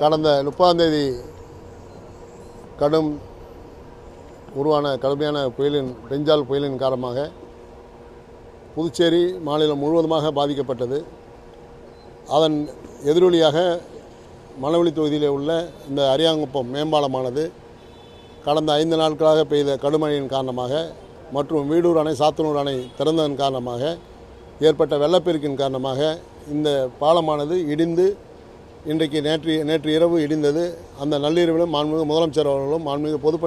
கடந்த முப்பதாம் தேதி கடும் உருவான கடுமையான புயலின் பெஞ்சால் புயலின் காரணமாக புதுச்சேரி மாநிலம் முழுவதுமாக பாதிக்கப்பட்டது. அதன் எதிரொலியாக மணவெளி தொகுதியிலே உள்ள இந்த அரியாங்குப்பம் மேம்பாலமானது கடந்த ஐந்து நாட்களாக பெய்த கடுமழையின் காரணமாக மற்றும் வீடூர் அணை சாத்தனூர் அணை திறந்ததன் காரணமாக ஏற்பட்ட வெள்ளப்பெருக்கின் காரணமாக இந்த பாலமானது இடிந்து இன்றைக்கு நேற்று நேற்று இரவு இடிந்தது. அந்த நள்ளிரவிலும் மாண்புமிகு முதலமைச்சர் அவர்களும் மாண்புமிகு பொதுப்பணி